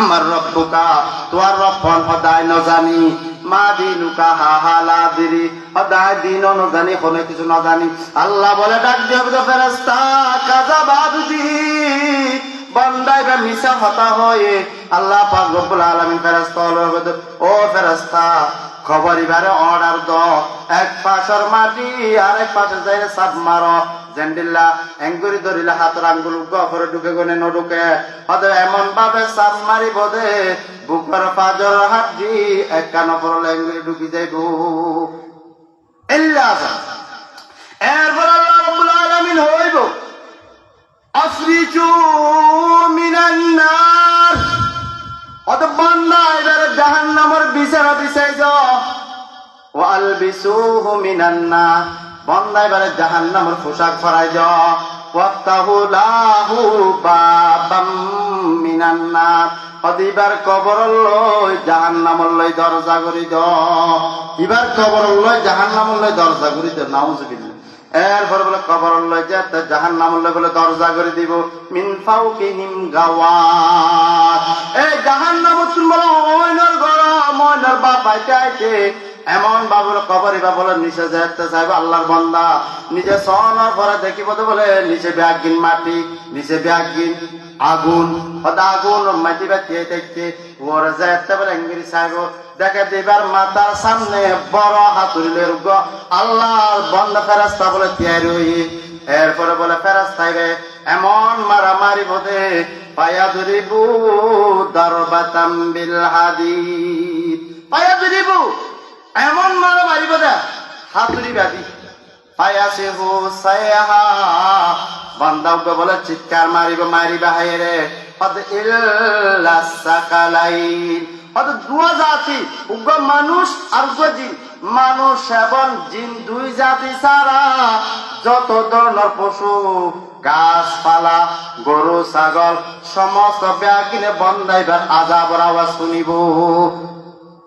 আমার রব্বুকা তোমার রব্বন সদায় নজানি, মা দিনুকা হা হা লা দিরি, সদায় দিন নজানি, কোনো কিছু নজানি। আল্লাহ বলে, ডাক দিয়ে ফেরেস্তা কাজা বাদুদি বন্দাই বা মিশা হতা হয়ে, আল্লাহ পাক রব্বুল আলামিন ফেরেস্তা ও ফেরেস্তা খবর এবারে অর্ডার দ। এক পাশের মাটি, আর এক পাশের যাই সাপ মারো। জেন্ডিল্লা এঙ্গুরি ধরিলে হাতের আঙ্গুল গফরে ঢুকে গনে নঢুকে হয়তো এমন ভাবে সাপ মারি বোধে বুকের পাজর দি এক কান পরলে এঙ্গুরি ঢুকি যাইব। এল্লা এরপর আল্লাহ রব্বুল আলামিন হইব। আফরিজু মিনান নার। অত বান্দা এবারে জাহান্নামের বিচারা বিচাই যাও আলবিসুহু মিনান নার বান্দা এবারে জাহান্নামের পোশাক পরাই যাও ওয়াফতাহু লাহু বাবাম মিনান নার অদিবার কবর লই লই করি দ এবার কবর লই জাহান্নামর লই দরজা করি দ নাউজুবিল্লাহ। এরপর বলে কবর লই যে জাহান নাম বলে দরজা করে দিব। মিন ফাউকিহিম গাওয়াত। এই জাহান নাম তুমি বলো ময়নর ঘর ময়নর এমন বাবুর কবর বা বলে নিচে যেতে চাইবে আল্লাহর বন্দা। নিজে সনার পরে দেখিব বলে, নিচে ব্যাগিন মাটি, নিচে ব্যাগিন আগুন। হদা আগুন মাটি বাতিয়ে দেখতে ওরে যেতে বলে ইংরেজি চাইব দেখে দিবার মাতার সামনে বড় হাতুরিলের গ আল্লাহর বন্ধ ফেরাস্তা বলে তৈরি হই এরপরে বলে ফেরাস্তাইবে এমন মারামারি বোধে পায়া ধরিবু দরবাতাম বিল হাদি পায়া ধরিবু? এমন মারামারি বোধে। হাতুরি বাদি পায়া সে হো সায়াহা। বান্দাউকে বলে চিৎকার মারিব, মারিবা হাইরে পদ ইল্লা সাকালাইন। হয়তো দুয়া জাতি, উগ্র মানুষ আর উগ্র জিন। মানুষ এবং জিন দুই জাতি ছাড়া যত ধরনের পশু, গাছপালা, গরু, ছাগল, সমস্ত ব্যাগিনে বন্ধাইবার আজাবর আওয়াজ শুনিব।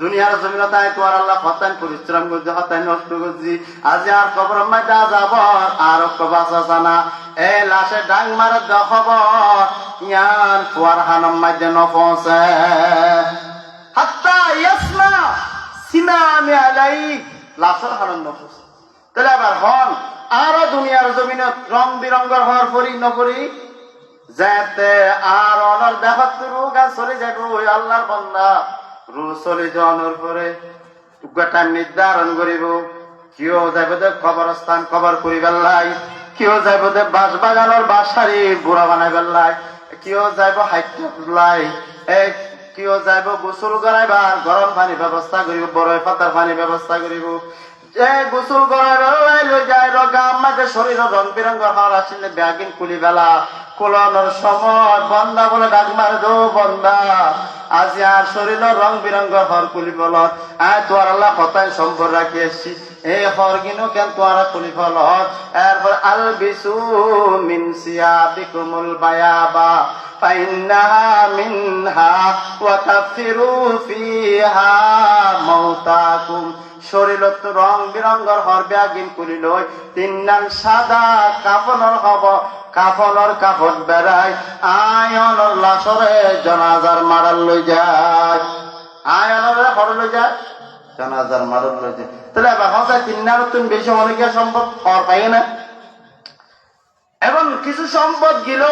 দুনিয়ার জমিন তাই তোমার আল্লাহ হতান পরিশ্রম করছে হতান নষ্ট করছি। আজি আর কবর মাঝে যাব, আর বাসা জানা এ লাশে ডাং মারে খবর ইয়ার তোমার হানাম মাঝে ন পৌঁছে হাত্তা ইয়াসমা সিনামে আলাই লাশর হারন নফুস। তাহলে আবার হন, আরও দুনিয়ার জমিনত রং বিরঙ্গর হওয়ার পরি নকরি যাতে আর অনর দেহত রোগা চলে যাবে ওই আল্লাহর বন্দা। রু চলে পরে গোটা নির্ধারণ করিব। কিয় যাইব দে কবরস্থান কবর করি পেলাই কিয় যাইব দে বাস বাগানোর বাসারি বুড়া বানাই পেলাই কিয় যাইব হাইটলাই এই কিয় যাইব গোসল করাইবার গরম পানি ব্যবস্থা করিব বড় পাতার পানি ব্যবস্থা করিব। যে গোসল করাই লৈ যায় রগা আমাদের শরীর রং বিরঙ্গর হওয়ার আসলে ব্যাগিন কুলি বেলা। কোলানোর সময় বন্দা বলে ডাক মারে দো বন্দা। আজি আর শরীর রং বিরঙ্গর হর কুলি বল আয় তোর আল্লাহ কথায় সম্পর্ক রাখি এসছি এই হর কিনো কেন তোর কুলি ফল এরপর আল বিসু মিন সিয়াবিকুমুল বায়াবা فإنها منها وكفروا فيها موتاكم শরীরত রং বিরঙ্গর হর ব্যাগিন করি লই তিন নাম সাদা কাফনের হব, কাফনের কাফন বেড়াই। আয়নর লাশরে জনাজার মারার লই যায়। আয়নরে হর লই যায়, জনাজার মারার লই যায়। তাহলে হসায় তিন নাম তুমি বেশি অনেকে সম্ভব হর পাই না। এবং কিছু সম্পদ গিল।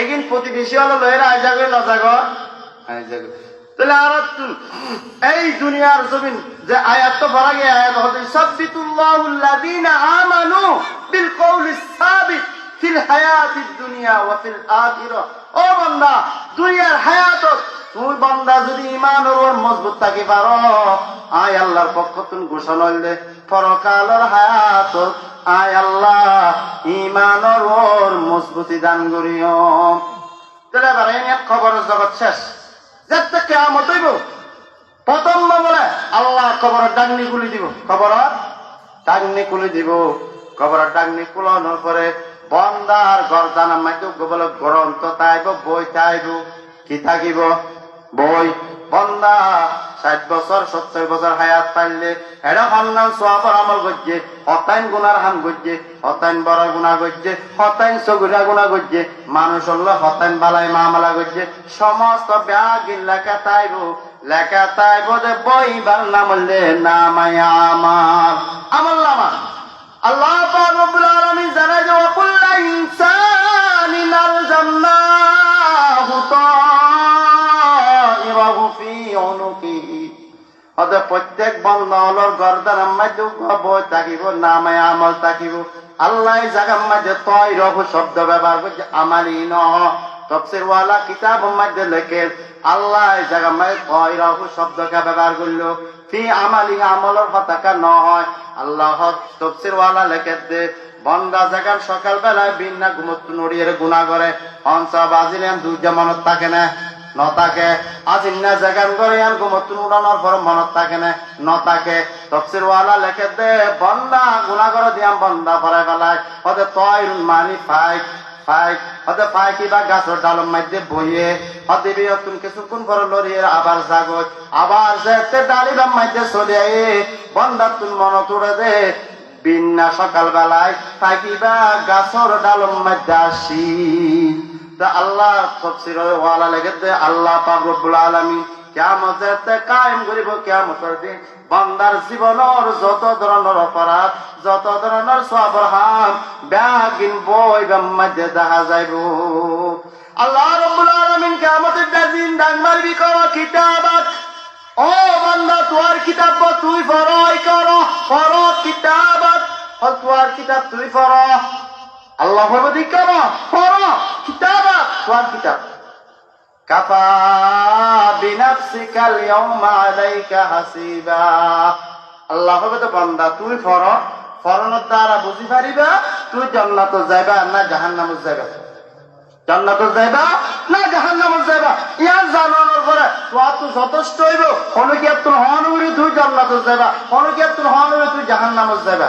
একদিন প্রতিবেশী হলো লয়ের আইজাগে নজাগ আইজাগ তাহলে আর এই দুনিয়ার জমিন যে আয়াত তো ভরা গে আয়াত হতে সাব্বিতুল্লাহুল্লাযীনা আমানু বিল কওলি সাবিত ফিল হায়াতিদ দুনিয়া ওয়া ফিল আখিরা। ও বান্দা, দুনিয়ার হায়াতত তুই বান্দা যদি ইমান ওর মজবুত থাকি পারো, আয় আল্লাহর পক্ষ তুমি ঘোষণা হইলে পরকালের হায়াত আয় আল্লাহ ইমানর ওর মজবুতি দান করিও। তাহলে এবার এই নিয়ে খবর জগৎ শেষ। যেতে কেমন হইব। প্রথম বলে আল্লাহ খবরের ডান্ডি কুলি দিব। কবর টাংনি খুলে দিব। কবর টাংনি কুলানোর পরে বন্দার গরদানার মাঝে বলে তো তাইব, বই তাইব, কি থাকিব? বই বন্দা, ষাট বছর, সত্তর বছর হায়াত পাইলে এটা সন্ধান সোয়াবর আমল করছে, হতাইন গুনার হান করছে, হতাইন বড় গুণা করছে, হতাইন সগুরা গুণা করছে, মানুষ হলো হতাইন বালাই মামলা করছে, সমস্ত ব্যাগ লেখা তাইব লেখা তাইব যে বই বার নাম নামায় আমার। আমল নামা আল্লাহ রব্বুল আলামিন জানায় যে ওয়াকুল্লা ইনসানিন আলজামনাহু অতএব প্রত্যেক বন্ধনের গর্দানের মধ্যে বই থাকিব, নামে আমল থাকিব। আল্লাহ জাগার মধ্যে তয় রঘু শব্দ ব্যবহার করছে, আমারই ন আল্লাহ শব্দকে আমালি আল্লাহ দে, বন্দা জাগার সকাল বেলায় বিন্না ঘুমত নড়িয়ে গুণা করে, হংসা বাজিলেন দুর্যা মনত থাকে না। নতাকে। আজিন না জাগান করে আন গুমতুন উড়ানোর পর মনত থাকে না। নতাকে তফসির ওয়ালা লেখে দে, বন্দা গুণা করে দিয়াম বন্দা পরে বেলায় হতে তয় মানি ফাইক ফাইক হতে ফাইকি বা গাছের ডালম মধ্যে বইয়ে হতে বি তুন কিছুক্ষণ পরে লড়িয়ে, আবার জাগত আবার যেতে ডালিবাম মধ্যে চলে আয়ে। বন্দা তুন মনত উড়ে দে, বিন্না সকাল বেলায় থাকিবা গাছর ডালম মধ্যে আসি। তা বান্দার জীবনের যত ধরনের অপরাধ, যত ধরনের সবরহাম ব্যাগিন বই মধ্যে দেখা যাইব। আল্লাহ রব্বুল আলামিন কিয়ামতের ও বান্দা তোর কিতাব তুই পড়াই করো পড়ো কিতাবাত। তোর কিতাব তুই পড়ো আল্লাহ আল্লাহ বান্দা, তুই পড়ো। পড়ানোর দ্বারা বুঝি পারিবা, তুই জান্নাত যাইবা না জাহান্নামত যাইবা? জান্নাত যাইবা না জাহান্নামত যাইবা? ইয়ার জানানোর পরে তোমার তো যথেষ্ট হইব। অনুকিয়াত তোর হন উড়ি তুই জান্নাত যাইবা। অনুকিয়াত তোর হন উড়ি তুই জাহান্নামত যাইবা।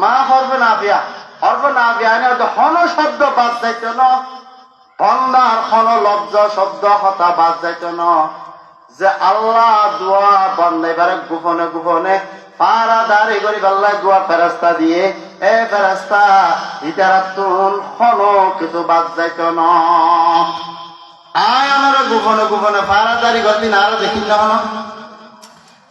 মা হরফ নাফিয়া হরফ নাফিয়া মানে হয়তো হন শব্দ বাদ যাইত ন। বন্দার হন লব্জ শব্দ হতা বাদ যাইত ন। যে আল্লাহ দোয়া বন্দাইবারে গোপনে গোপনে পাল্লায় দোয়া এ কিছু বাদ যাইতো ন। আয় আমরা গোপনে গোপনে পারা দাঁড়ি করবি না আরও দেখি না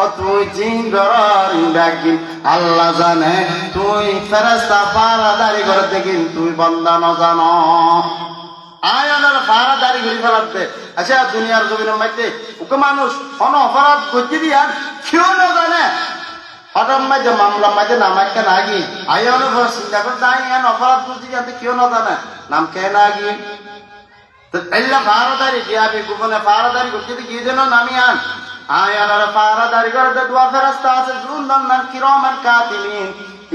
ও তুই আল্লাহ জানে, তুই ফেরেশতা পারাদারি করতে কিন্তু তুই বান্দা ন জানো। আয়ানের পারাদারি করে ফেলাতে। আচ্ছা দুনিয়ার জমিনের মধ্যে ওকে মানুষ কোন অপরাধ করতে দিয়া কেউ না জানে। হঠাৎ মাঝে মামলা মাঝে নাম একটা নাগি না নাম নাগি তো പാറദാരി পারাদারি দিয়াবি പാറദാരി পারাদারি করতে നമിയാൻ আয়ানার পারাদারি করে দোয়া ফেরাস্তা আছে জুন্দান নাম কিরমান কাতিমিন।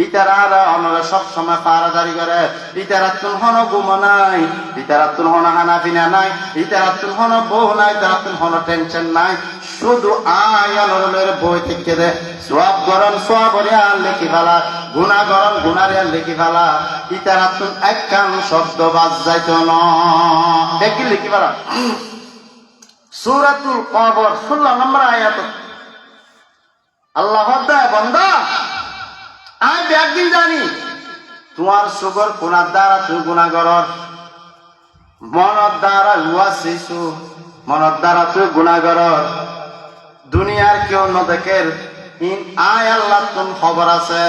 ইতারা আমরা সব সময় পারাদারি করে। ইতারাতুন হন গুম নাই, ইতারাতুন হন হানাফিনা নাই, ইতারাতুন হন বউ নাই, ইতারাতুন হন টেনশন নাই। শুধু আয়ানোর বই থেকে দে। সব গরম, সব রিয়াল লিখি ফেলা। গুণা গরম, গুণা রিয়াল লিখি ফেলা। ইতারাতুন এক কান শব্দ বাজ যাইতো না। দেখি লিখি ফেলা। সুরাতুল কবর ষোলো নম্বর আয়াত। আল্লাহ বন্ধা আমি একদিন জানি, তোমার সুগর কোনার দ্বারা তুই গুণাগরর। মনের দ্বারা উয়া শিশু, মনের দ্বারা তুই গুণাগরর। দুনিয়ার কেউ ন দেখের ইন আয় আল্লাহ তুম খবর আছে?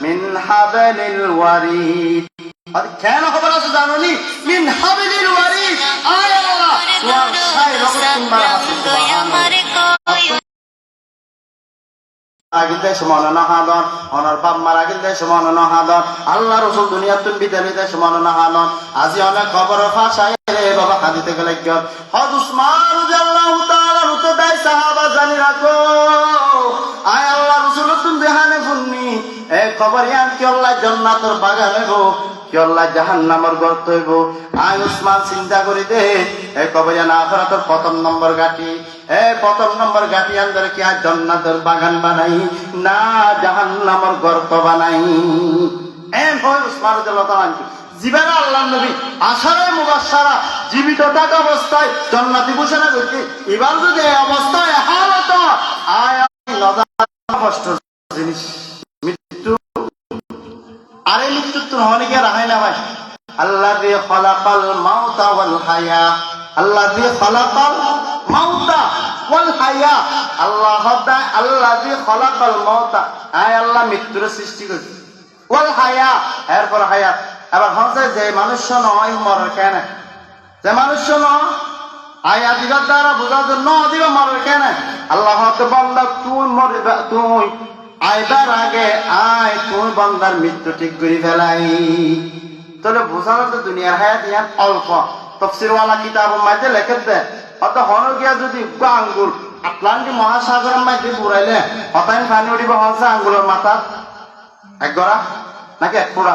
মিন হাবেলিল ওয়ারিদ। আর কেন খবর আছে জানোনি? মিন হাবেলিল ওয়ারিদ। আয় আল্লাহ, তোমার সাই রকম তোমার আগিল সমান নহাদন আল্লাহ রসুল হাদিতে গেলে রুতে দাই সাহাবা জানি রাখো। আয় আল্লাহ রসুল, তুমি দেহানে ফুন্নি এ খবর ইয়ান, কি আল্লাহ জান্নাতের বাগান আল্লাহ জাহান্নামের গর্ত হইব? চিন্তা করি দে। এ প্রথম নম্বর গাটি এ নম্বর গাটি কি আর বাগান বানাই? না, জাহান্নামের গর্ত বানাই। এম হয় উসমান রাদিয়াল্লাহু তাআলা জীবনে আল্লাহ নবী আশারে মুবাসারা জীবিত থাকা অবস্থায় জন্নাতি ঘোষণা করছি এবার যদি অবস্থায় হালত কষ্ট জিনিস। মৃত্যু। আরে মৃত্যু তো রাখাই না ভাই। আল্লাহ দিয়ে খলাকাল মাউতা ওয়াল আল্লাহ দিয়ে খলাকাল মাউতা ওয়াল হায়া। আল্লাহ হদায় আল্লাহ দিয়ে মাউতা। আয় আল্লাহ, মৃত্যুর সৃষ্টি করছে। ওয়াল হায়া, এরপর হায়াত। এবার হচ্ছে যে মানুষ নয় মরে কেন? যে মানুষ নয়, আয়া দিবার দ্বারা বোঝার জন্য দিবা মরে কেন? আল্লাহ বন্দা তুই মরিবা, তুই আইবার আগে আয়, তুই বন্দার মৃত্যু ঠিক করে ফেলাই। তাহলে বোঝানো তো দুনিয়ার হায়াত ইয়ান অল্প। তফসিরওয়ালা কিতাব মাঝে লেখে দে, অত হন গিয়া যদি আঙ্গুল আটলান্টিক মহাসাগরের মাঝে বুড়াইলে হতাইন পানি উঠিব হচ্ছে আঙ্গুলের মাথার এক গড়া নাকি এক ফোড়া?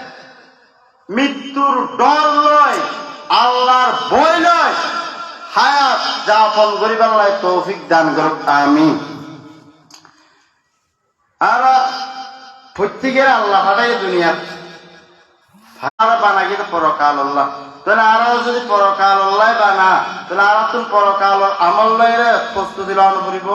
মৃত্যুর ডর লয় আল্লাহর বই লয় হায়াত যাপন করিবার লাই তৌফিক দান করুক আমি আর প্রত্যেকের আল্লাহ হাটাই দুনিয়া বানা কিন্তু পরকাল আল্লাহ। তাহলে আরও যদি পরকাল আল্লাহ বানা, তাহলে আর তুমি পরকাল আমল প্রস্তুতি লওয়ানো পড়িব।